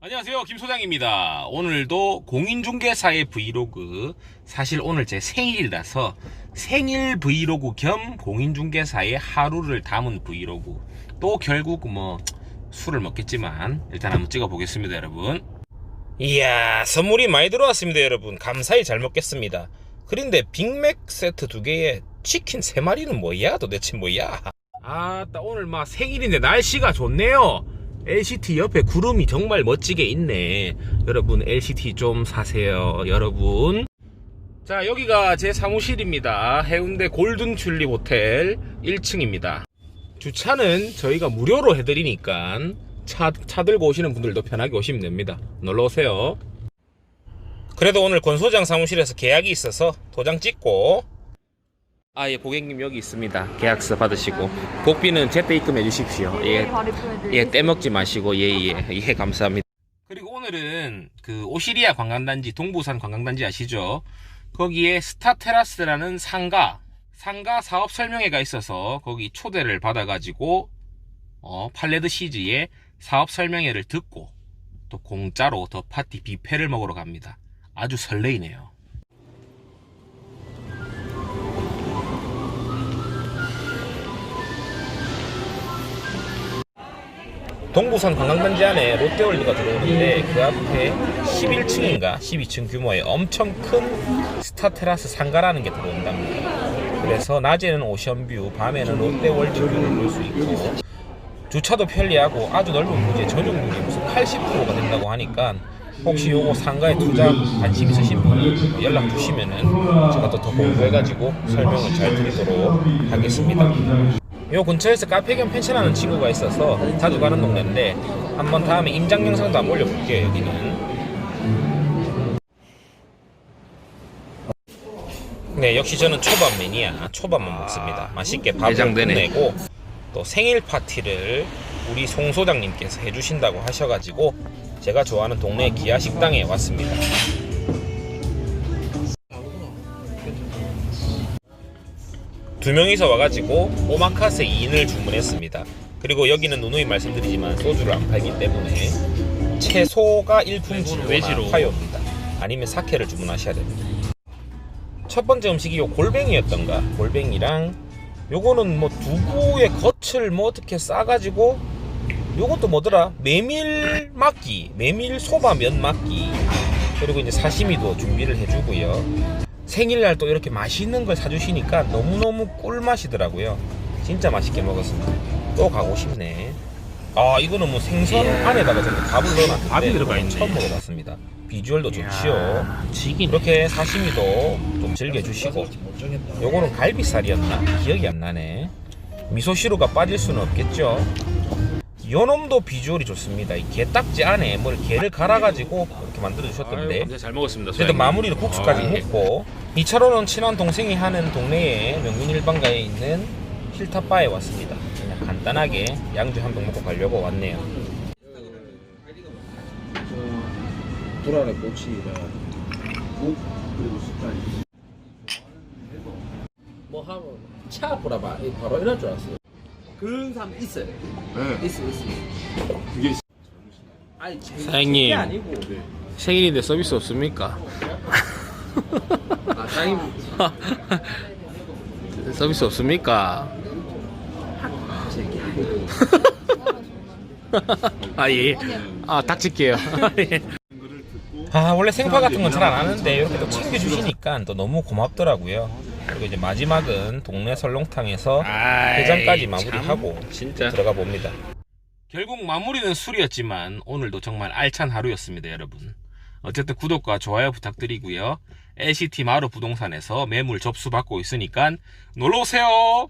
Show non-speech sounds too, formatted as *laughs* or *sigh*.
안녕하세요. 김 소장입니다. 오늘도 공인중개사의 브이로그 사실 오늘 제 생일이라서 생일 브이로그 겸 공인중개사의 하루를 담은 브이로그. 또 결국 뭐 술을 먹겠지만 일단 한번 찍어 보겠습니다 여러분. 이야 선물이 많이 들어왔습니다 여러분. 감사히 잘 먹겠습니다. 그런데 빅맥 세트 두 개에 치킨 세 마리는 뭐야? 도대체 뭐야? 아따 오늘 막 생일인데 날씨가 좋네요 LCT 옆에 구름이 정말 멋지게 있네. 여러분, LCT 좀 사세요. 여러분. 자, 여기가 제 사무실입니다. 해운대 골든 튤립 호텔 1층입니다. 주차는 저희가 무료로 해드리니까 차, 차 들고 오시는 분들도 편하게 오시면 됩니다. 놀러 오세요. 그래도 오늘 권 소장 사무실에서 계약이 있어서 도장 찍고 아, 예, 고객님 여기 있습니다. 계약서 받으시고 복비는 제때 입금해 주십시오. 예, 입금해드리겠습니다. 예, 떼먹지 마시고, 예, 예, 예, 감사합니다. 그리고 오늘은 그 오시리아 관광단지, 동부산 관광단지 아시죠? 거기에 스타테라스라는 상가, 상가 사업 설명회가 있어서 거기 초대를 받아가지고, 어, 팔레드 시즈의 사업 설명회를 듣고, 또 공짜로 더 파티 뷔페를 먹으러 갑니다. 아주 설레이네요. 동부산 관광단지 안에 롯데월드가 들어오는데 그 앞에 11층인가 12층 규모의 엄청 큰 스타 테라스 상가라는 게 들어온답니다. 그래서 낮에는 오션뷰, 밤에는 롯데월드 뷰를 볼 수 있고 주차도 편리하고 아주 넓은 부지에 전용률이 무슨 80%가 된다고 하니까 혹시 요거 상가에 투자 관심 있으신 분 연락 주시면은 제가 또 더 공부해가지고 설명을 잘 드리도록 하겠습니다. 요 근처에서 카페 겸 펜션하는 친구가 있어서 자주 가는 동네인데 한번 다음에 임장 영상도 한번 올려볼게요 여기는. 네 역시 저는 초밥 매니아 초밥만 먹습니다. 맛있게 밥을. 끝내고 또 생일 파티를 우리 송 소장님께서 해주신다고 하셔가지고 제가 좋아하는 동네 기아 식당에 왔습니다 두 명이서 와가지고 오마카세 2인을 주문했습니다. 그리고 여기는 누누이 말씀드리지만 소주를 안 팔기 때문에 채소가 일품지로나 외지로. 화요입니다. 아니면 사케를 주문하셔야 됩니다. 첫 번째 음식이 요 골뱅이였던가 골뱅이랑 요거는 뭐 두부의 겉을 뭐 어떻게 싸가지고 요것도 뭐더라 메밀 막기 메밀 소바 면 막기 그리고 이제 사시미도 준비를 해주고요 생일날 또 이렇게 맛있는 걸 사주시니까 너무너무 꿀맛이더라고요. 진짜 맛있게 먹었습니다. 또 가고 싶네. 아 이거는 뭐 생선 안에다가 전부 밥을 넣어놨는데 밥이 들어가 있네. 처음 먹어봤습니다. 비주얼도 좋지요. 지긴 이렇게 사시미도 좀 즐겨주시고. 요거는 갈비살이었나? 기억이 안 나네. 미소시루가 빠질 수는 없겠죠 요놈도 비주얼이 좋습니다. 이 게딱지 안에 뭘 게를 갈아가지고 이렇게 만들어 주셨던데. 감사 잘 먹었습니다. 그래도 마무리로 국수까지 아, 예. 먹고. 2차로는 친한 동생이 하는 동네에 명민 일반가에 있는 힐타바에 왔습니다. 그냥 간단하게 양주 한 병 먹고 가려고 왔네요. 도라의 꼬치랑 국 그리고 숟갈 뭐 하면 차 보라봐. 이 바로 이럴 줄 알았어요 그런 사람 있어요 네. 있어 있어 그게 아니 제- 사장님. 그게 아니고 생일인데 서비스 없습니까? 아 사장님 *laughs* 서비스 없습니까? 제게 *laughs* 아니고 아 예. 아 닥칠게요. *laughs* 예. 아 원래 생파 같은 건 잘 안 하는데 이렇게 또 챙겨주시니까 또 너무 고맙더라고요. 그리고 이제 마지막은 동네 설렁탕에서 해장까지 마무리하고 진짜 들어가 봅니다. 결국 마무리는 술이었지만 오늘도 정말 알찬 하루였습니다, 여러분. 어쨌든 구독과 좋아요 부탁드리고요. LCT 마루 부동산에서 매물 접수 받고 있으니까 놀러 오세요.